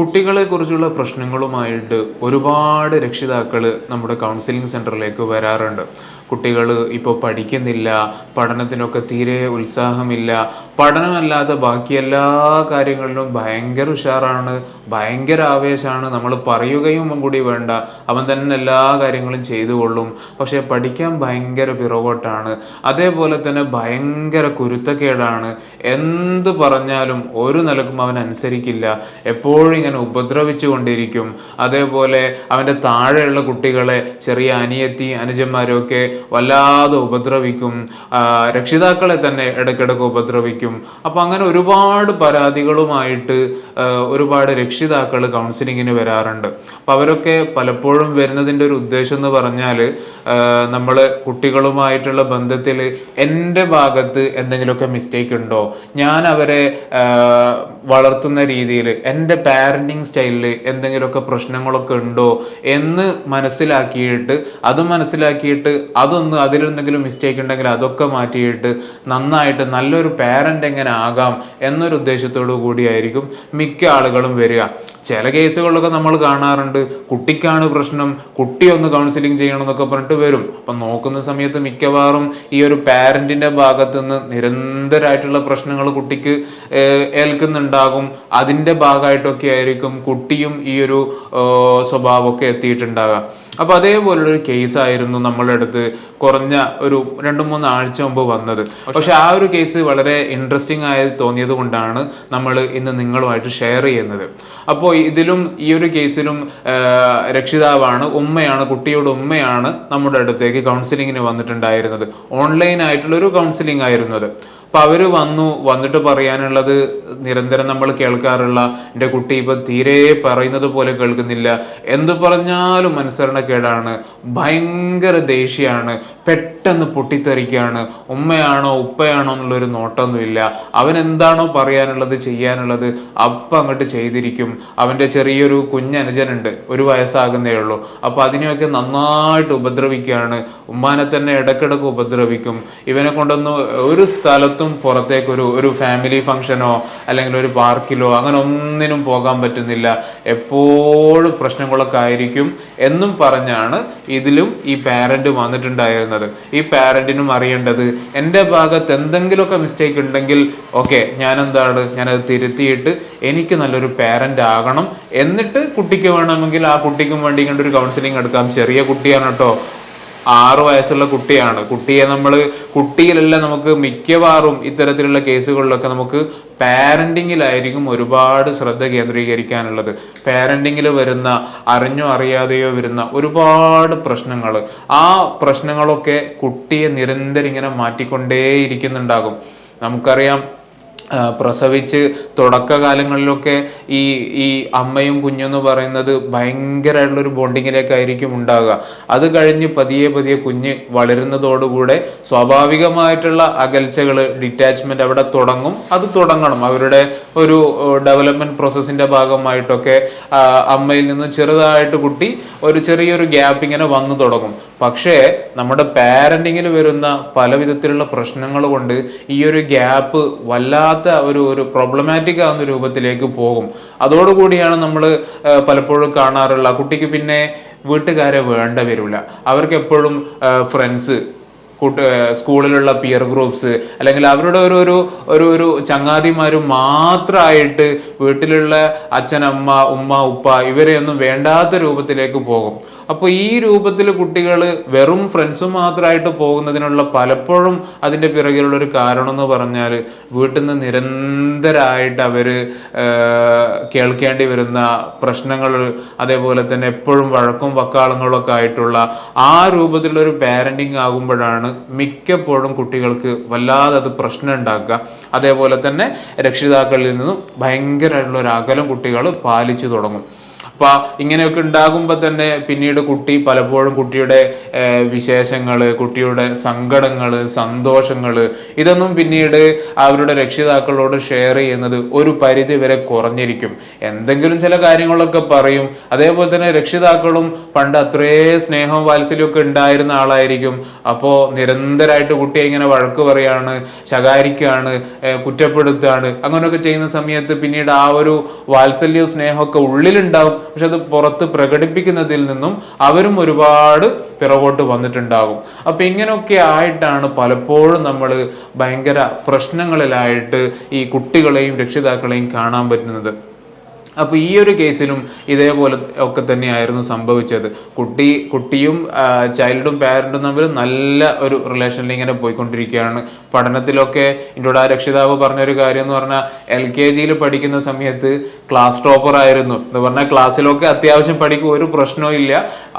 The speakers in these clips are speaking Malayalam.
കുട്ടികളെ കുറിച്ചുള്ള പ്രശ്നങ്ങളുമായിട്ട് ഒരുപാട് രക്ഷിതാക്കൾ നമ്മുടെ കൗൺസിലിംഗ് സെന്ററിലേക്ക് വരാറുണ്ട്. കുട്ടികൾ ഇപ്പോൾ പഠിക്കുന്നില്ല പഠനത്തിനൊക്കെ തീരെ ഉത്സാഹമില്ല. പഠനമല്ലാതെ ബാക്കി എല്ലാ കാര്യങ്ങളിലും ഭയങ്കര ഉഷാറാണ് ഭയങ്കര ആവേശമാണ്. നമ്മൾ പറയുകയും കൂടി വേണ്ട. അവൻ തന്നെ എല്ലാ കാര്യങ്ങളും ചെയ്തു കൊള്ളും. പക്ഷേ പഠിക്കാൻ ഭയങ്കര പിറകോട്ടാണ്. അതേപോലെ തന്നെ ഭയങ്കര കുരുത്തക്കേടാണ്. എന്ത് പറഞ്ഞാലും ഒരു നിലക്കും അവൻ അനുസരിക്കില്ല. എപ്പോഴും ഇങ്ങനെ ഉപദ്രവിച്ചു കൊണ്ടിരിക്കും. അതേപോലെ അവന്റെ താഴെയുള്ള കുട്ടികളെ ചെറിയ അനിയത്തി അനുജന്മാരും ഒക്കെ വല്ലാതെ ഉപദ്രവിക്കും. രക്ഷിതാക്കളെ തന്നെ ഇടയ്ക്കിടയ്ക്ക് ഉപദ്രവിക്കും. അപ്പോൾ അങ്ങനെ ഒരുപാട് പരാതികളുമായിട്ട് ഒരുപാട് രക്ഷിതാക്കൾ കൗൺസിലിങ്ങിന് വരാറുണ്ട്. അപ്പോൾ അവരൊക്കെ പലപ്പോഴും വരുന്നതിന്റെ ഒരു ഉദ്ദേശം എന്ന് പറഞ്ഞാൽ നമ്മൾ കുട്ടികളുമായിട്ടുള്ള ബന്ധത്തിൽ എന്റെ ഭാഗത്ത് എന്തെങ്കിലുമൊക്കെ മിസ്റ്റേക്ക് ഉണ്ടോ? ഞാൻ അവരെ വളർത്തുന്ന രീതിയിൽ എന്റെ പാരന്റിങ് സ്റ്റൈലിൽ എന്തെങ്കിലുമൊക്കെ പ്രശ്നങ്ങളൊക്കെ ഉണ്ടോ എന്ന് മനസ്സിലാക്കിയിട്ട് അത് മനസ്സിലാക്കിയിട്ട് അതൊന്ന് അതിലെന്തെങ്കിലും മിസ്റ്റേക്ക് ഉണ്ടെങ്കിൽ അതൊക്കെ മാറ്റിയിട്ട് നന്നായിട്ട് നല്ലൊരു പാരന്റ് എങ്ങനെ ആകാം എന്നൊരു ഉദ്ദേശത്തോടു കൂടിയായിരിക്കും മിക്ക ആളുകളും വരിക. ചില കേസുകളിലൊക്കെ നമ്മൾ കാണാറുണ്ട്. കുട്ടിക്കാണ് പ്രശ്നം കുട്ടി ഒന്ന് കൗൺസിലിംഗ് ചെയ്യണം എന്നൊക്കെ പറഞ്ഞിട്ട് വരും. അപ്പം നോക്കുന്ന സമയത്ത് മിക്കവാറും ഈ ഒരു പാരന്റിന്റെ ഭാഗത്ത് നിന്ന് നിരന്തരമായിട്ടുള്ള പ്രശ്നങ്ങൾ കുട്ടിക്ക് ഏൽക്കുന്നുണ്ടാകും. അതിന്റെ ഭാഗമായിട്ടൊക്കെ ആയിരിക്കും കുട്ടിയും ഈ ഒരു സ്വഭാവമൊക്കെ എത്തിയിട്ടുണ്ടാകുക അപ്പൊ അതേപോലുള്ള ഒരു കേസ് ആയിരുന്നു നമ്മളുടെ അടുത്ത് കുറഞ്ഞ ഒരു രണ്ട് മൂന്ന് ആഴ്ച മുമ്പ് വന്നത്. പക്ഷെ ആ ഒരു കേസ് വളരെ ഇൻട്രസ്റ്റിംഗ് ആയി തോന്നിയത് കൊണ്ടാണ് നമ്മൾ ഇന്ന് നിങ്ങളുമായിട്ട് ഷെയർ ചെയ്യുന്നത്. അപ്പോൾ ഇതിലും ഈ ഒരു കേസിലും രക്ഷിതാവാണ് ഉമ്മയാണ് കുട്ടിയുടെ ഉമ്മയാണ് നമ്മുടെ അടുത്തേക്ക് കൗൺസിലിങ്ങിന് വന്നിട്ടുണ്ടായിരുന്നത്. ഓൺലൈൻ ആയിട്ടുള്ള ഒരു കൗൺസിലിംഗ് ആയിരുന്നു അത്. അപ്പൊ അവർ വന്നു വന്നിട്ട് പറയാനുള്ളത് നിരന്തരം നമ്മൾ കേൾക്കാറുള്ള എന്റെ കുട്ടി ഇപ്പൊ തീരെ പറയുന്നത് പോലെ കേൾക്കുന്നില്ല. എന്തു പറഞ്ഞാലും അനുസരണക്കേടാണ്. ഭയങ്കര ദേഷ്യമാണ്. പെട്ടെന്ന് പൊട്ടിത്തെറിക്കുകയാണ് ഉമ്മയാണോ ഉപ്പയാണോ എന്നുള്ളൊരു നോട്ടമൊന്നുമില്ല അവൻ എന്താണോ പറയാനുള്ളത് ചെയ്യാനുള്ളത് അപ്പം അങ്ങോട്ട് ചെയ്തിരിക്കും. അവന്റെ ചെറിയൊരു കുഞ്ഞനുജനുണ്ട് ഒരു വയസ്സാകുന്നേ ഉള്ളൂ. അപ്പോൾ അതിനെയൊക്കെ നന്നായിട്ട് ഉപദ്രവിക്കുകയാണ്. ഉമ്മാനെ തന്നെ ഇടക്കിടക്ക് ഉപദ്രവിക്കും. ഇവനെ കൊണ്ടൊന്നും ഒരു സ്ഥലത്തും പുറത്തേക്ക് ഒരു ഒരു ഫാമിലി ഫംഗ്ഷനോ അല്ലെങ്കിൽ ഒരു പാർക്കിലോ അങ്ങനെ ഒന്നിനും പോകാൻ പറ്റുന്നില്ല. എപ്പോഴും പ്രശ്നങ്ങളൊക്കെ ആയിരിക്കും എന്നും പറഞ്ഞാണ് ഇതിലും ഈ പാരന്റ് വന്നിട്ടുണ്ടായിരുന്നത്. ഈ പാരന്റിനും അറിയേണ്ടത് എന്റെ ഭാഗത്ത് എന്തെങ്കിലുമൊക്കെ മിസ്റ്റേക്ക് ഉണ്ടെങ്കിൽ ഓക്കെ ഞാനെന്താണ്? ഞാനത് തിരുത്തിയിട്ട് എനിക്ക് നല്ലൊരു പാരന്റ് ആകണം എന്നിട്ട് കുട്ടിക്ക് വേണമെങ്കിൽ ആ കുട്ടിക്കും വേണ്ടി ഇങ്ങനെ ഒരു കൗൺസിലിംഗ് എടുക്കാം. ചെറിയ കുട്ടിയാണ് കേട്ടോ. ആറു വയസ്സുള്ള കുട്ടിയാണ്. കുട്ടിയെ നമ്മൾ കുട്ടിയിലല്ല നമുക്ക് മിക്കവാറും ഇത്തരത്തിലുള്ള കേസുകളിലൊക്കെ നമുക്ക് പാരന്റിങ്ങിലായിരിക്കും ഒരുപാട് ശ്രദ്ധ കേന്ദ്രീകരിക്കാനുള്ളത്. പാരന്റിങ്ങിൽ വരുന്ന അറിഞ്ഞോ അറിയാതെയോ വരുന്ന ഒരുപാട് പ്രശ്നങ്ങൾ ആ പ്രശ്നങ്ങളൊക്കെ കുട്ടിയെ നിരന്തരം ഇങ്ങനെ മാറ്റിക്കൊണ്ടേയിരിക്കുന്നുണ്ടാകും. നമുക്കറിയാം പ്രസവിച്ച് തുടക്കകാലങ്ങളിലൊക്കെ ഈ ഈ അമ്മയും കുഞ്ഞും എന്ന് പറയുന്നത് ഭയങ്കരമായിട്ടുള്ളൊരു ബോണ്ടിങ്ങിലേക്കായിരിക്കും ഉണ്ടാകുക അത് കഴിഞ്ഞ് പതിയെ പതിയെ കുഞ്ഞ് വളരുന്നതോടുകൂടെ സ്വാഭാവികമായിട്ടുള്ള അകൽച്ചകൾ ഡിറ്റാച്ച്മെന്റ് അവിടെ തുടങ്ങും. അത് തുടങ്ങണം. അവരുടെ ഒരു ഡെവലപ്മെന്റ് പ്രോസസ്സിന്റെ ഭാഗമായിട്ടൊക്കെ അമ്മയിൽ നിന്ന് ചെറുതായിട്ട് കുട്ടി ഒരു ചെറിയൊരു ഗ്യാപ്പ് ഇങ്ങനെ വന്നു തുടങ്ങും. പക്ഷേ നമ്മുടെ പാരന്റിങ്ങിൽ വരുന്ന പല വിധത്തിലുള്ള പ്രശ്നങ്ങൾ കൊണ്ട് ഈ ഒരു ഗ്യാപ്പ് വല്ലാത്ത ഒരു ഒരു പ്രോബ്ലമാറ്റിക് ആവുന്ന രൂപത്തിലേക്ക് പോകും. അതോടുകൂടിയാണ് നമ്മൾ പലപ്പോഴും കാണാറുള്ള കുട്ടിക്ക് പിന്നെ വീട്ടുകാരെ വേണ്ട വരില്ല. അവർക്ക് എപ്പോഴും ഫ്രണ്ട്സ് കൂട്ട് സ്കൂളിലുള്ള പിയർ ഗ്രൂപ്പ്സ് അല്ലെങ്കിൽ അവരുടെ ഒരു ഒരു ഒരു ഒരു ചങ്ങാതിമാരും മാത്രമായിട്ട് വീട്ടിലുള്ള അച്ഛനമ്മ ഉമ്മ ഉപ്പ ഇവരെയൊന്നും വേണ്ടാത്ത രൂപത്തിലേക്ക് പോകും. അപ്പോൾ ഈ രൂപത്തിൽ കുട്ടികൾ വെറും ഫ്രണ്ട്സും മാത്രമായിട്ട് പോകുന്നതിനുള്ള പലപ്പോഴും അതിന്റെ പിറകിലുള്ളൊരു കാരണം എന്ന് പറഞ്ഞാൽ വീട്ടിൽ നിന്ന് നിരന്തരമായിട്ട് അവർ കേൾക്കേണ്ടി വരുന്ന പ്രശ്നങ്ങൾ അതേപോലെ തന്നെ എപ്പോഴും വഴക്കും വക്കാളങ്ങളൊക്കെ ആയിട്ടുള്ള ആ രൂപത്തിലുള്ള ഒരു പാരന്റിങ് ആകുമ്പോഴാണ് മിക്കപ്പോഴും കുട്ടികൾക്ക് വല്ലാതെ അത് പ്രശ്നം ഉണ്ടാക്കുക അതേപോലെ തന്നെ രക്ഷിതാക്കളിൽ നിന്നും ഭയങ്കരമായിട്ടുള്ള ഒരു അകലം കുട്ടികൾ പാലിച്ചു തുടങ്ങും. അപ്പൊ ഇങ്ങനെയൊക്കെ ഉണ്ടാകുമ്പോൾ തന്നെ പിന്നീട് കുട്ടി പലപ്പോഴും കുട്ടിയുടെ വിശേഷങ്ങൾ കുട്ടിയുടെ സങ്കടങ്ങൾ സന്തോഷങ്ങൾ ഇതൊന്നും പിന്നീട് അവരുടെ രക്ഷിതാക്കളോട് ഷെയർ ചെയ്യുന്നത് ഒരു പരിധി വരെ കുറഞ്ഞിരിക്കും. എന്തെങ്കിലും ചില കാര്യങ്ങളൊക്കെ പറയും. അതേപോലെ തന്നെ രക്ഷിതാക്കളും പണ്ട് അത്രേ സ്നേഹവും വാത്സല്യവും ഒക്കെ ഉണ്ടായിരുന്ന ആളായിരിക്കും. അപ്പോൾ നിരന്തരമായിട്ട് കുട്ടിയെ ഇങ്ങനെ വഴക്ക് പറയാണ് ശകാരിക്കുകയാണ് കുറ്റപ്പെടുത്തുകയാണ് അങ്ങനെയൊക്കെ ചെയ്യുന്ന സമയത്ത് പിന്നീട് ആ ഒരു വാത്സല്യവും സ്നേഹമൊക്കെ ഉള്ളിലുണ്ടാവും. പക്ഷെ അത് പുറത്ത് പ്രകടിപ്പിക്കുന്നതിൽ നിന്നും അവരും ഒരുപാട് പിറകോട്ട് വന്നിട്ടുണ്ടാകും. അപ്പൊ ഇങ്ങനെയൊക്കെ ആയിട്ടാണ് പലപ്പോഴും നമ്മൾ ഭയങ്കര പ്രശ്നങ്ങളിലായിട്ട് ഈ കുട്ടികളെയും രക്ഷിതാക്കളെയും കാണാൻ പറ്റുന്നത്. അപ്പോൾ ഈ ഒരു കേസിലും ഇതേപോലെ ഒക്കെ തന്നെയായിരുന്നു സംഭവിച്ചത്. കുട്ടി കുട്ടിയും ചൈൽഡും പാരന്റും തമ്മിൽ നല്ല ഒരു റിലേഷനിൽ ഇങ്ങനെ പോയിക്കൊണ്ടിരിക്കുകയാണ്. പഠനത്തിലൊക്കെ എന്നോട് ആ രക്ഷിതാവ് പറഞ്ഞൊരു കാര്യം എന്ന് പറഞ്ഞാൽ എൽ കെ ജിയിൽ പഠിക്കുന്ന സമയത്ത് ക്ലാസ് ടോപ്പർ ആയിരുന്നു. എന്ന് പറഞ്ഞാൽ ക്ലാസ്സിലൊക്കെ അത്യാവശ്യം പഠിക്കും ഒരു പ്രശ്നവും ഇല്ല.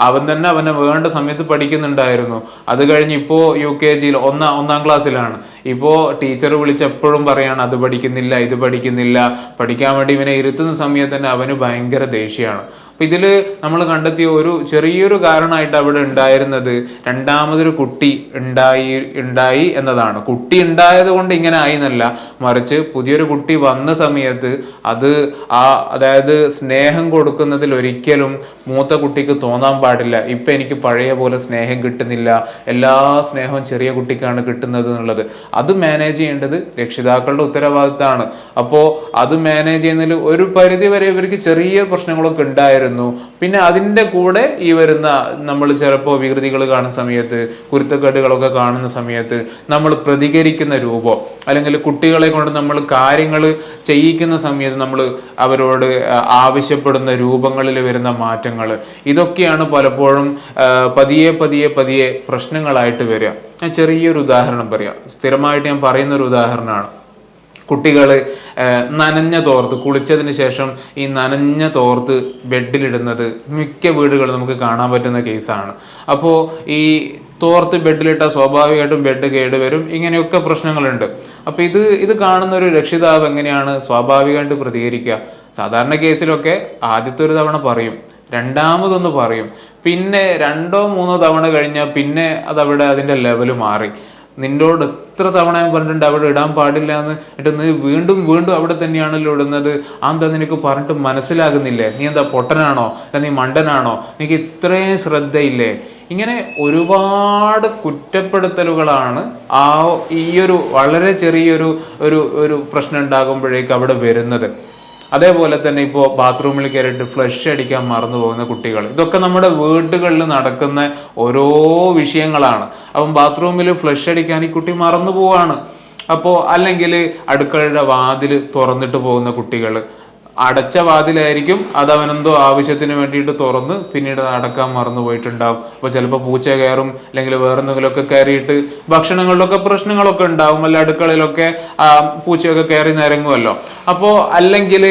അവൻ തന്നെ അവനെ വേണ്ട സമയത്ത് പഠിക്കുന്നുണ്ടായിരുന്നു. അത് കഴിഞ്ഞ് ഇപ്പോൾ യു കെ ജിയിൽ ഒന്നാം ഒന്നാം ക്ലാസ്സിലാണ്. ഇപ്പോൾ ടീച്ചർ വിളിച്ചപ്പോഴും പറയാണ് അത് പഠിക്കുന്നില്ല ഇത് പഠിക്കുന്നില്ല. പഠിക്കാൻ വേണ്ടി ഇവനെ ഇരുത്തുന്ന സമയത്ത് തന്നെ അവന് ഭയങ്കര ദേഷ്യമാണ് അപ്പൊ ഇതിൽ നമ്മൾ കണ്ടെത്തിയ ഒരു ചെറിയൊരു കാരണമായിട്ട് അവിടെ ഉണ്ടായിരുന്നത് രണ്ടാമതൊരു കുട്ടി ഉണ്ടായി ഉണ്ടായി എന്നതാണ്. കുട്ടി ഉണ്ടായത് കൊണ്ട് ഇങ്ങനെ ആയി എന്നല്ല മറിച്ച് പുതിയൊരു കുട്ടി വന്ന സമയത്ത് അത് ആ അതായത് സ്നേഹം കൊടുക്കുന്നതിൽ ഒരിക്കലും മൂത്ത കുട്ടിക്ക് തോന്നാൻ പാടില്ല. ഇപ്പൊ എനിക്ക് പഴയ പോലെ സ്നേഹം കിട്ടുന്നില്ല. എല്ലാ സ്നേഹവും ചെറിയ കുട്ടിക്കാണ് കിട്ടുന്നത് എന്നുള്ളത്. അത് മാനേജ് ചെയ്യേണ്ടത് രക്ഷിതാക്കളുടെ ഉത്തരവാദിത്തമാണ്. അപ്പോൾ അത് മാനേജ് ചെയ്യുന്നതിൽ ഒരു പരിധി വരെ ഇവർക്ക് ചെറിയ പ്രശ്നങ്ങളൊക്കെ ഉണ്ടായിരുന്നു. പിന്നെ അതിന്റെ കൂടെ ഈ വരുന്ന നമ്മൾ ചിലപ്പോൾ വികൃതികൾ കാണുന്ന സമയത്ത് കുരുത്തക്കേടുകളൊക്കെ കാണുന്ന സമയത്ത് നമ്മൾ പ്രതികരിക്കുന്ന രൂപം അല്ലെങ്കിൽ കുട്ടികളെ കൊണ്ട് നമ്മൾ കാര്യങ്ങൾ ചെയ്യിക്കുന്ന സമയത്ത് നമ്മൾ അവരോട് ആവശ്യപ്പെടുന്ന രൂപങ്ങളിൽ വരുന്ന മാറ്റങ്ങൾ. ഇതൊക്കെയാണ് പലപ്പോഴും പതിയെ പതിയെ പതിയെ പ്രശ്നങ്ങളായിട്ട് വരിക. ഞാൻ ചെറിയൊരു ഉദാഹരണം പറയാം. സ്ഥിരമായിട്ട് ഞാൻ പറയുന്ന ഒരു ഉദാഹരണമാണ്. കുട്ടികൾ നനഞ്ഞ തോർത്ത് കുളിച്ചതിന് ശേഷം ഈ നനഞ്ഞ തോർത്ത് ബെഡിലിടുന്നത് മിക്ക വീടുകളും നമുക്ക് കാണാൻ പറ്റുന്ന കേസാണ്. അപ്പോൾ ഈ തോർത്ത് ബെഡിലിട്ട സ്വാഭാവികമായിട്ടും ബെഡ് കേടുവരും ഇങ്ങനെയൊക്കെ പ്രശ്നങ്ങളുണ്ട്. അപ്പോൾ ഇത് ഇത് കാണുന്ന ഒരു രക്ഷിതാവ് എങ്ങനെയാണ് സ്വാഭാവികമായിട്ട് പ്രതികരിക്കുക? സാധാരണ കേസിലൊക്കെ ആദ്യത്തെ ഒരു തവണ പറയും രണ്ടാമതൊന്ന് പറയും. പിന്നെ രണ്ടോ മൂന്നോ തവണ കഴിഞ്ഞാൽ പിന്നെ അതവിടെ അതിന്റെ ലെവൽ മാറി. നിന്നോട് എത്ര തവണ ഞാൻ പറഞ്ഞിട്ടുണ്ട് അവിടെ ഇടാൻ പാടില്ല എന്ന്. എന്നിട്ട് നീ വീണ്ടും വീണ്ടും അവിടെ തന്നെയാണല്ലോ ഇടുന്നത്. ആ എന്താ നിനക്ക് പറഞ്ഞിട്ട് മനസ്സിലാകുന്നില്ലേ? നീ എന്താ പൊട്ടനാണോ? അല്ല നീ മണ്ടനാണോ? നിനക്ക് ഇത്രയും ശ്രദ്ധയില്ലേ? ഇങ്ങനെ ഒരുപാട് കുറ്റപ്പെടുത്തലുകളാണ് ആ ഈയൊരു വളരെ ചെറിയൊരു ഒരു ഒരു പ്രശ്നം ഉണ്ടാകുമ്പോഴേക്ക് അവിടെ വരുന്നത്. അതേപോലെ തന്നെ ഇപ്പോൾ ബാത്റൂമിൽ കയറിയിട്ട് ഫ്ലഷ് അടിക്കാൻ മറന്നു പോകുന്ന കുട്ടികൾ. ഇതൊക്കെ നമ്മുടെ വീടുകളിൽ നടക്കുന്ന ഓരോ വിഷയങ്ങളാണ്. അപ്പം ബാത്റൂമിൽ ഫ്ലഷ് അടിക്കാൻ ഈ കുട്ടി മറന്നു പോവാണ് അപ്പോൾ അല്ലെങ്കിൽ അടുക്കളയുടെ വാതിൽ തുറന്നിട്ട് പോകുന്ന കുട്ടികൾ അടച്ച വാതിലായിരിക്കും അത് അവനെന്തോ ആവശ്യത്തിന് വേണ്ടിയിട്ട് തുറന്ന് പിന്നീട് അടക്കാൻ മറന്നു പോയിട്ടുണ്ടാവും. അപ്പോൾ ചിലപ്പോൾ പൂച്ച കയറും അല്ലെങ്കിൽ വേറെ എന്തെങ്കിലുമൊക്കെ കയറിയിട്ട് ഭക്ഷണങ്ങളിലൊക്കെ പ്രശ്നങ്ങളൊക്കെ ഉണ്ടാവും. അല്ല അടുക്കളയിലൊക്കെ പൂച്ചയൊക്കെ കയറി നിരങ്ങുമല്ലോ അപ്പോൾ അല്ലെങ്കിൽ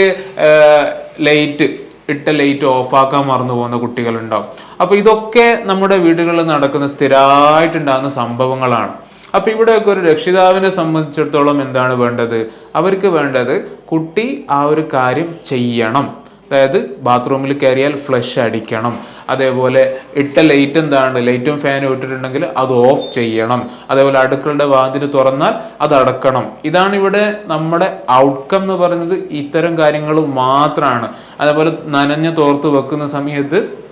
ലൈറ്റ് ഇട്ട ലൈറ്റ് ഓഫാക്കാൻ മറന്നു പോകുന്ന കുട്ടികളുണ്ടാവും. അപ്പോൾ ഇതൊക്കെ നമ്മുടെ വീടുകളിൽ നടക്കുന്ന സ്ഥിരമായിട്ടുണ്ടാകുന്ന സംഭവങ്ങളാണ്. അപ്പൊ ഇവിടെയൊക്കെ ഒരു രക്ഷിതാവിനെ സംബന്ധിച്ചിടത്തോളം എന്താണ് വേണ്ടത്? അവർക്ക് വേണ്ടത് കുട്ടി ആ ഒരു കാര്യം ചെയ്യണം. അതായത് ബാത്റൂമിൽ കയറിയാൽ ഫ്ലഷ് അടിക്കണം. അതേപോലെ ഇട്ട ലൈറ്റ് എന്താണ്? ലൈറ്റും ഫാനും ഇട്ടിട്ടുണ്ടെങ്കിൽ അത് ഓഫ് ചെയ്യണം. അതേപോലെ അടുക്കളുടെ വാതിൽ തുറന്നാൽ അത് അടക്കണം. ഇതാണ് ഇവിടെ നമ്മുടെ ഔട്ട്കം എന്ന് പറയുന്നത് ഇത്തരം കാര്യങ്ങൾ മാത്രമാണ്. അതേപോലെ നനഞ്ഞ തോർത്ത് വെക്കുന്ന സമയത്ത്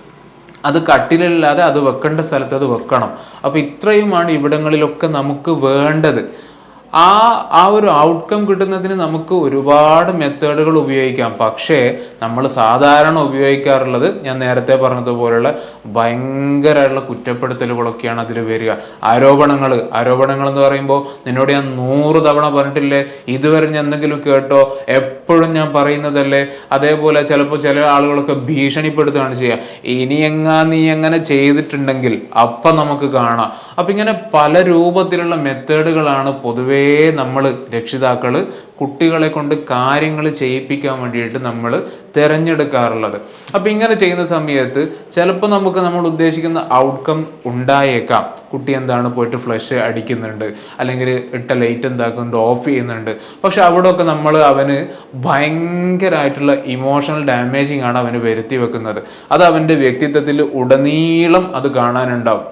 അത് കട്ടിലില്ലാതെ അത് വെക്കേണ്ട സ്ഥലത്ത് അത് വെക്കണം. അപ്പൊ ഇത്രയുമാണ് ഇവിടങ്ങളിലൊക്കെ നമുക്ക് വേണ്ടത്. ആ ആ ഒരു ഔട്ട്കം കിട്ടുന്നതിന് നമുക്ക് ഒരുപാട് മെത്തേഡുകൾ ഉപയോഗിക്കാം. പക്ഷേ നമ്മൾ സാധാരണ ഉപയോഗിക്കാറുള്ളത് ഞാൻ നേരത്തെ പറഞ്ഞതുപോലുള്ള ഭയങ്കരമായിട്ടുള്ള കുറ്റപ്പെടുത്തലുകളൊക്കെയാണ് അതിൽ വരിക. ആരോപണങ്ങൾ ആരോപണങ്ങൾ എന്ന് പറയുമ്പോൾ നിന്നോട് ഞാൻ നൂറ് തവണ പറഞ്ഞിട്ടില്ലേ? ഇതുവരെ ഞാൻ എന്തെങ്കിലും കേട്ടോ? എപ്പോഴും ഞാൻ പറയുന്നതല്ലേ? അതേപോലെ ചിലപ്പോൾ ചില ആളുകളൊക്കെ ഭീഷണിപ്പെടുത്തുകയാണ് ചെയ്യുക. ഇനി എങ്ങാ നീ എങ്ങനെ ചെയ്തിട്ടുണ്ടെങ്കിൽ അപ്പം നമുക്ക് കാണാം. അപ്പം ഇങ്ങനെ പല രൂപത്തിലുള്ള മെത്തേഡുകളാണ് പൊതുവേ പൊതുവേ നമ്മൾ രക്ഷിതാക്കൾ കുട്ടികളെ കൊണ്ട് കാര്യങ്ങൾ ചെയ്യിപ്പിക്കാൻ വേണ്ടിയിട്ട് നമ്മൾ തിരഞ്ഞെടുക്കാറുള്ളത്. അപ്പം ഇങ്ങനെ ചെയ്യുന്ന സമയത്ത് ചിലപ്പോൾ നമുക്ക് നമ്മൾ ഉദ്ദേശിക്കുന്ന ഔട്ട്കം ഉണ്ടായേക്കാം. കുട്ടി എന്താണ് പോയിട്ട് ഫ്ലഷ് അടിക്കുന്നുണ്ട് അല്ലെങ്കിൽ ഇട്ട ലൈറ്റ് എന്താക്കുന്നുണ്ട് ഓഫ് ചെയ്യുന്നുണ്ട്. പക്ഷെ അവിടെയൊക്കെ നമ്മൾ അവന് ഭയങ്കരമായിട്ടുള്ള ഇമോഷണൽ ഡാമേജിങ് ആണ് അവന് വരുത്തി വെക്കുന്നത്. അത് അവന്റെ വ്യക്തിത്വത്തിൽ ഉടനീളം അത് കാണാനുണ്ടാവും.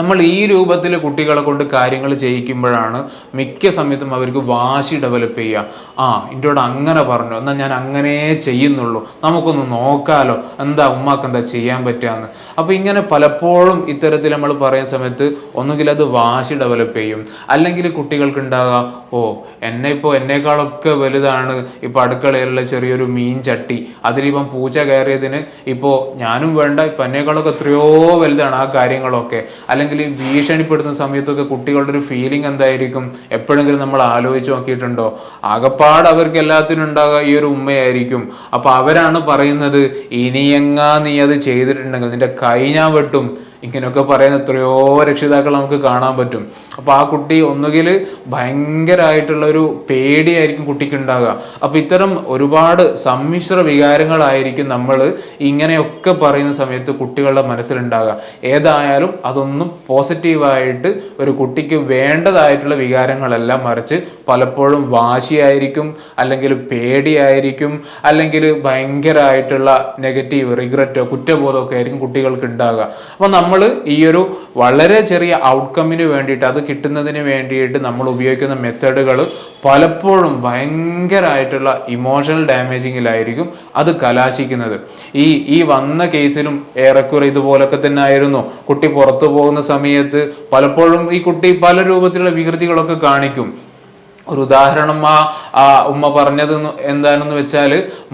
നമ്മൾ ഈ രൂപത്തിൽ കുട്ടികളെ കൊണ്ട് കാര്യങ്ങൾ ചെയ്യിക്കുമ്പോഴാണ് മിക്ക സമയത്തും അവർക്ക് വാശി ഡെവലപ്പ് ചെയ്യുക. ആ എന്നോട് അങ്ങനെ പറഞ്ഞു. എന്നാൽ ഞാൻ അങ്ങനെ ചെയ്യുന്നുള്ളൂ. നമുക്കൊന്ന് നോക്കാലോ. എന്താ ഉമ്മാക്ക് എന്താ ചെയ്യാൻ പറ്റുകയെന്ന് അപ്പോൾ ഇങ്ങനെ പലപ്പോഴും ഇത്തരത്തിൽ നമ്മൾ പറയുന്ന സമയത്ത് ഒന്നുകിൽ അത് വാശി ഡെവലപ്പ് ചെയ്യും. അല്ലെങ്കിൽ കുട്ടികൾക്ക് ഉണ്ടാകുക ഓ എന്നെ ഇപ്പോൾ എന്നേക്കാളൊക്കെ വലുതാണ്. ഇപ്പോൾ അടുക്കളയിലുള്ള ചെറിയൊരു മീൻ ചട്ടി. അതിലിപ്പം പൂച്ച കയറിയതിന് ഇപ്പോൾ ഞാനും വേണ്ട. ഇപ്പം എന്നേക്കാളൊക്കെ എത്രയോ വലുതാണ് ആ കാര്യങ്ങളൊക്കെ. അല്ലെങ്കിൽ ഭീഷണിപ്പെടുത്തുന്ന സമയത്തൊക്കെ കുട്ടികളുടെ ഒരു ഫീലിംഗ് എന്തായിരിക്കും? എപ്പോഴെങ്കിലും നമ്മൾ ആലോചിച്ച് നോക്കിയിട്ടുണ്ടോ? ആകപ്പാട് അവർക്ക് എല്ലാത്തിനും ഉണ്ടാകുക ഈ ഒരു ഉമ്മയായിരിക്കും. അപ്പൊ അവരാണ് പറയുന്നത് ഇനിയെങ്ങാ നീ അത് ചെയ്തിട്ടുണ്ടെങ്കിൽ നിന്റെ കൈ ഞാൻ വെട്ടും. ഇങ്ങനെയൊക്കെ പറയുന്ന എത്രയോ രക്ഷിതാക്കൾ നമുക്ക് കാണാൻ പറ്റും. അപ്പോൾ ആ കുട്ടി ഒന്നുകിൽ ഭയങ്കരമായിട്ടുള്ള ഒരു പേടിയായിരിക്കും കുട്ടിക്ക് ഉണ്ടാകുക അപ്പോൾ ഇത്തരം ഒരുപാട് സമ്മിശ്ര വികാരങ്ങളായിരിക്കും നമ്മൾ ഇങ്ങനെയൊക്കെ പറയുന്ന സമയത്ത് കുട്ടികളുടെ മനസ്സിലുണ്ടാകുക ഏതായാലും അതൊന്നും പോസിറ്റീവായിട്ട് ഒരു കുട്ടിക്ക് വേണ്ടതായിട്ടുള്ള വികാരങ്ങളെല്ലാം മറിച്ച് പലപ്പോഴും വാശിയായിരിക്കും അല്ലെങ്കിൽ പേടിയായിരിക്കും അല്ലെങ്കിൽ ഭയങ്കരമായിട്ടുള്ള നെഗറ്റീവ് റിഗ്രറ്റോ കുറ്റബോധമൊക്കെ ആയിരിക്കും കുട്ടികൾക്ക് ഉണ്ടാകുക അപ്പോൾ നമ്മൾ ഈ ഒരു വളരെ ചെറിയ ഔട്ട്കമ്മിന് വേണ്ടിയിട്ട് അത് കിട്ടുന്നതിന് വേണ്ടിയിട്ട് നമ്മൾ ഉപയോഗിക്കുന്ന മെത്തേഡുകൾ പലപ്പോഴും ഭയങ്കരമായിട്ടുള്ള ഇമോഷണൽ ഡാമേജിങ്ങിലായിരിക്കും അത് കലാശിക്കുന്നത്. ഈ ഈ വന്ന കേസിലും ഏറെക്കുറെ ഇതുപോലൊക്കെ തന്നെ ആയിരുന്നു കുട്ടി പുറത്തു പോകുന്ന സമയത്ത് പലപ്പോഴും ഈ കുട്ടി പല രൂപത്തിലുള്ള വികൃതികളൊക്കെ കാണിക്കും. ഒരു ഉദാഹരണം ആ ഉമ്മ പറഞ്ഞത് എന്താണെന്ന് വെച്ചാൽ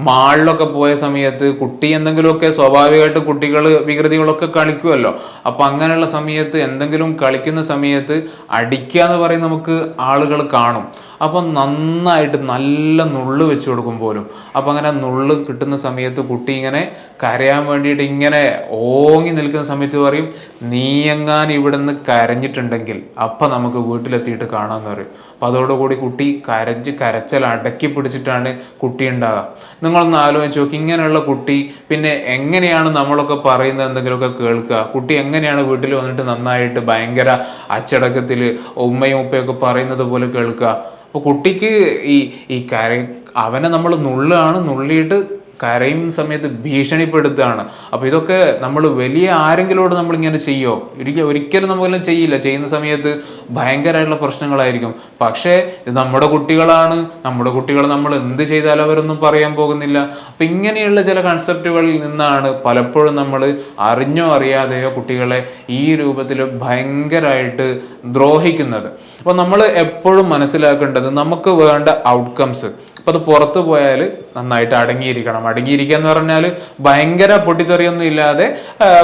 മാളിലൊക്കെ പോയ സമയത്ത് കുട്ടി എന്തെങ്കിലുമൊക്കെ സ്വാഭാവികമായിട്ട് കുട്ടികൾ വികൃതികളൊക്കെ കളിക്കുമല്ലോ അപ്പം അങ്ങനെയുള്ള സമയത്ത് എന്തെങ്കിലും കളിക്കുന്ന സമയത്ത് അടിക്കുക എന്ന് പറയും നമുക്ക് ആളുകൾ കാണും. അപ്പം നന്നായിട്ട് നല്ല നുള്ള് വെച്ച് കൊടുക്കും പോലും. അപ്പോൾ അങ്ങനെ നുള്ള് കിട്ടുന്ന സമയത്ത് കുട്ടി ഇങ്ങനെ കരയാൻ വേണ്ടിയിട്ട് ഇങ്ങനെ ഓങ്ങി നിൽക്കുന്ന സമയത്ത് പറയും നീ എങ്ങാൻ ഇവിടെ നിന്ന് കരഞ്ഞിട്ടുണ്ടെങ്കിൽ അപ്പം നമുക്ക് വീട്ടിലെത്തിയിട്ട് കാണാമെന്ന് പറയും. അപ്പം അതോടുകൂടി കുട്ടി കരഞ്ഞ് കരച്ചൽ അടക്കി പിടിച്ചിട്ടാണ് കുട്ടി ഉണ്ടാകുക നിങ്ങളൊന്ന് ആലോചിച്ച് നോക്കി ഇങ്ങനെയുള്ള കുട്ടി പിന്നെ എങ്ങനെയാണ് നമ്മളൊക്കെ പറയുന്നത് എന്തെങ്കിലുമൊക്കെ കേൾക്കുക? കുട്ടി എങ്ങനെയാണ് വീട്ടിൽ വന്നിട്ട് നന്നായിട്ട് ഭയങ്കര അച്ചടക്കത്തിൽ ഉമ്മയും ഉപ്പയൊക്കെ പറയുന്നത് പോലെ കേൾക്കുക? അപ്പോൾ കുട്ടിക്ക് ഈ ഈ കര അവനെ നമ്മൾ നുള്ളാണ് നുള്ളിയിട്ട് കരയുന്ന സമയത്ത് ഭീഷണിപ്പെടുത്തുകയാണ്. അപ്പോൾ ഇതൊക്കെ നമ്മൾ വലിയ ആരെങ്കിലോട് നമ്മളിങ്ങനെ ചെയ്യുമോ ചെയ്യോ? ഒരിക്കൽ ഒരിക്കലും നമ്മളെല്ലാം ചെയ്യില്ല. ചെയ്യുന്ന സമയത്ത് ഭയങ്കരമായിട്ടുള്ള പ്രശ്നങ്ങളായിരിക്കും. പക്ഷേ ഇത് നമ്മുടെ കുട്ടികളാണ്. നമ്മുടെ കുട്ടികൾ നമ്മൾ എന്ത് ചെയ്താലും അവരൊന്നും പറയാൻ പോകുന്നില്ല. അപ്പം ഇങ്ങനെയുള്ള ചില കൺസെപ്റ്റുകളിൽ നിന്നാണ് പലപ്പോഴും നമ്മൾ അറിഞ്ഞോ അറിയാതെയോ കുട്ടികളെ ഈ രൂപത്തിൽ ഭയങ്കരമായിട്ട് ദ്രോഹിക്കുന്നത്. അപ്പോൾ നമ്മൾ എപ്പോഴും മനസ്സിലാക്കേണ്ടത് നമുക്ക് വേണ്ട ഔട്ട്കംസ് അപ്പോൾ അത് പുറത്ത് പോയാൽ നന്നായിട്ട് അടങ്ങിയിരിക്കണം. അടങ്ങിയിരിക്കുക എന്ന് പറഞ്ഞാൽ ഭയങ്കര പൊട്ടിത്തെറിയൊന്നും ഇല്ലാതെ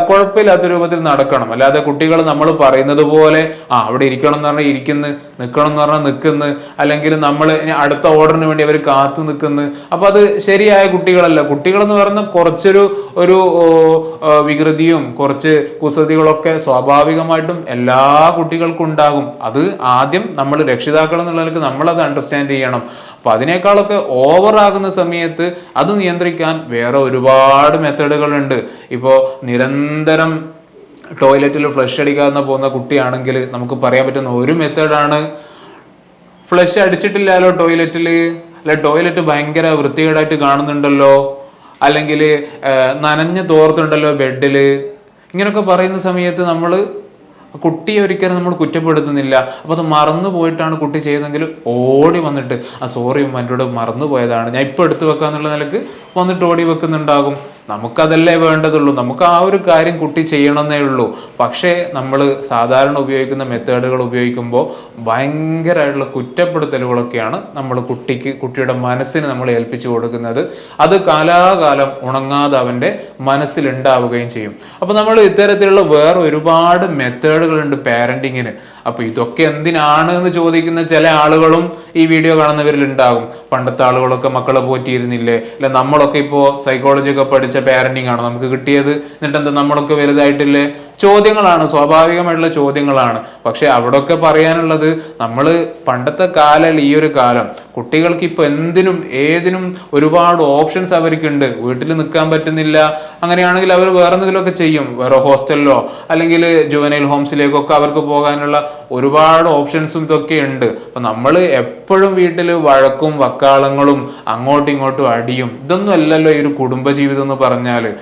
കുഴപ്പമില്ലാത്ത രൂപത്തിൽ നടക്കണം. അല്ലാതെ കുട്ടികൾ നമ്മൾ പറയുന്നത് പോലെ ആ അവിടെ ഇരിക്കണം എന്ന് പറഞ്ഞാൽ ഇരിക്കുന്നു നിൽക്കണം എന്ന് പറഞ്ഞാൽ നിൽക്കുന്നു അല്ലെങ്കിൽ നമ്മൾ അടുത്ത ഓർഡറിന് വേണ്ടി അവർ കാത്തു നിൽക്കുന്നു അപ്പോൾ അത് ശരിയായ കുട്ടികളല്ല. കുട്ടികളെന്ന് പറയുന്ന കുറച്ചൊരു ഒരു വികൃതിയും കുറച്ച് കുസൃതികളൊക്കെ സ്വാഭാവികമായിട്ടും എല്ലാ കുട്ടികൾക്കും ഉണ്ടാകും. അത് ആദ്യം നമ്മൾ രക്ഷിതാക്കൾ എന്നുള്ളവർക്ക് നമ്മളത് അണ്ടർസ്റ്റാൻഡ് ചെയ്യണം. അപ്പൊ അതിനേക്കാളൊക്കെ ആകുന്ന സമയത്ത് അത് നിയന്ത്രിക്കാൻ വേറെ ഒരുപാട് മെത്തേഡുകൾ ഉണ്ട് ഇപ്പോൾ നിരന്തരം ടോയ്ലറ്റിൽ ഫ്ലഷ് അടിക്കാതെ പോകുന്ന കുട്ടിയാണെങ്കിൽ നമുക്ക് പറയാൻ പറ്റുന്ന ഒരു മെത്തേഡാണ് ഫ്ലഷ് അടിച്ചിട്ടില്ലല്ലോ ടോയ്ലറ്റിൽ അല്ലെ ടോയ്ലറ്റ് ഭയങ്കര വൃത്തികേടായിട്ട് കാണുന്നുണ്ടല്ലോ. അല്ലെങ്കിൽ നനഞ്ഞ തോർത്തുണ്ടല്ലോ ബെഡിൽ ഇങ്ങനെയൊക്കെ പറയുന്ന സമയത്ത് നമ്മൾ കുട്ടിയെ ഒരിക്കലും നമ്മൾ കുറ്റപ്പെടുത്തുന്നില്ല. അപ്പോൾ അത് മറന്നു പോയിട്ടാണ് കുട്ടി ചെയ്തതെങ്കിൽ ഓടി വന്നിട്ട് ആ സോറി ഉമ്മ എന്നോട് മറന്നു പോയതാണ്. ഞാൻ ഇപ്പോൾ എടുത്തു വെക്കാന്നുള്ള നിലയ്ക്ക് വന്നിട്ട് ഓടി വെക്കുന്നുണ്ടാകും. നമുക്കതല്ലേ വേണ്ടതുള്ളൂ. നമുക്ക് ആ ഒരു കാര്യം കുട്ടി ചെയ്യണമെന്നേ ഉള്ളൂ. പക്ഷേ നമ്മൾ സാധാരണ ഉപയോഗിക്കുന്ന മെത്തേഡുകൾ ഉപയോഗിക്കുമ്പോൾ ഭയങ്കരമായിട്ടുള്ള കുറ്റപ്പെടുത്തലുകളൊക്കെയാണ് നമ്മൾ കുട്ടിക്ക് കുട്ടിയുടെ മനസ്സിന് നമ്മൾ ഏൽപ്പിച്ചു കൊടുക്കുന്നത്. അത് കാലാകാലം ഉണങ്ങാതെ അവന്റെ മനസ്സിലുണ്ടാവുകയും ചെയ്യും. അപ്പോൾ നമ്മൾ ഇത്തരത്തിലുള്ള വേറെ ഒരുപാട് മെത്തേഡുകളുണ്ട് പാരന്റിങ്ങിന്. അപ്പോൾ ഇതൊക്കെ എന്തിനാണ് എന്ന് ചോദിക്കുന്ന ചില ആളുകളും ഈ വീഡിയോ കാണുന്നവരിൽ ഉണ്ടാകും പണ്ടത്തെ ആളുകളൊക്കെ മക്കളെ പോറ്റിയിരുന്നില്ലേ? അല്ലെ നമ്മളൊക്കെ ഇപ്പോ സൈക്കോളജി ഒക്കെ പഠിച്ച പാരന്റിങ് ആണ്? നമുക്ക് കിട്ടിയത്? എന്നിട്ട് എന്താ നമ്മളൊക്കെ വലുതായിട്ടില്ലേ? ചോദ്യങ്ങളാണ് സ്വാഭാവികമായിട്ടുള്ള ചോദ്യങ്ങളാണ്. പക്ഷെ അവിടെയൊക്കെ പറയാനുള്ളത് നമ്മൾ പണ്ടത്തെ കാലം ഈ ഒരു കാലം. കുട്ടികൾക്ക് ഇപ്പൊ എന്തിനും ഏതിനും ഒരുപാട് ഓപ്ഷൻസ് അവർക്കുണ്ട്. വീട്ടിൽ നിൽക്കാൻ പറ്റുന്നില്ല. അങ്ങനെയാണെങ്കിൽ അവർ വേറെ എന്തെങ്കിലുമൊക്കെ ചെയ്യും. വേറെ ഹോസ്റ്റലിലോ അല്ലെങ്കിൽ ജുവനൈൽ ഹോംസിലേക്കൊക്കെ അവർക്ക് പോകാനുള്ള ഒരുപാട് ഓപ്ഷൻസും ഇതൊക്കെ ഉണ്ട്. അപ്പൊ നമ്മൾ എപ്പോഴും വീട്ടിൽ വഴക്കും വക്കാളങ്ങളും അങ്ങോട്ടും ഇങ്ങോട്ടും അടിയും ഇതൊന്നും അല്ലല്ലോ ഈ ഒരു കുടുംബജീവിതം എന്ന് പറഞ്ഞാൽ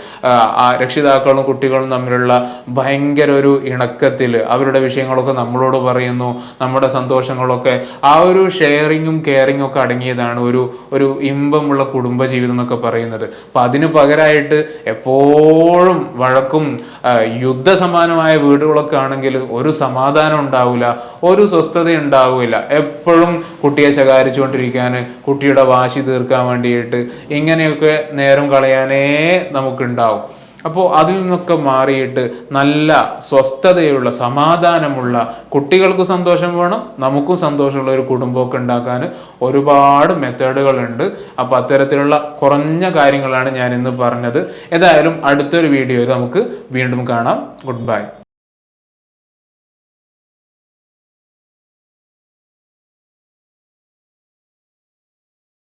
രക്ഷിതാക്കളും കുട്ടികളും തമ്മിലുള്ള ഭയങ്കര ഒരു ഇണക്കത്തിൽ അവരുടെ വിഷയങ്ങളൊക്കെ നമ്മളോട് പറയുന്നു നമ്മുടെ സന്തോഷങ്ങളൊക്കെ. ആ ഒരു ഷെയറിങ്ങും കെയറിങ്ങും ഒക്കെ അടങ്ങിയതാണ് ഒരു ഒരു ഇമ്പമുള്ള കുടുംബജീവിതം എന്നൊക്കെ പറയുന്നത്. അപ്പൊ അതിന് പകരമായിട്ട് എപ്പോഴും വഴക്കും യുദ്ധസമാനമായ വീടുകളൊക്കെ ആണെങ്കിൽ ഒരു സമാധാനം ഉണ്ടാവില്ല ഒരു സ്വസ്ഥത ഉണ്ടാവില്ല എപ്പോഴും കുട്ടിയെ ശകാരിച്ചുകൊണ്ടിരിക്കാൻ കുട്ടിയുടെ വാശി തീർക്കാൻ വേണ്ടിയിട്ട് ഇങ്ങനെയൊക്കെ നേരം കളയാനേ നമുക്കുണ്ടാവും. അപ്പോൾ അതിൽ നിന്നൊക്കെ മാറിയിട്ട് നല്ല സ്വസ്ഥതയുള്ള സമാധാനമുള്ള കുട്ടികൾക്ക് സന്തോഷം വേണം നമുക്കും സന്തോഷമുള്ള ഒരു കുടുംബമൊക്കെ ഉണ്ടാക്കാൻ ഒരുപാട് മെത്തേഡുകളുണ്ട്. അപ്പോൾ അത്തരത്തിലുള്ള കുറഞ്ഞ കാര്യങ്ങളാണ് ഞാൻ ഇന്ന് പറഞ്ഞത്. ഏതായാലും അടുത്തൊരു വീഡിയോയിൽ നമുക്ക് വീണ്ടും കാണാം. Good bye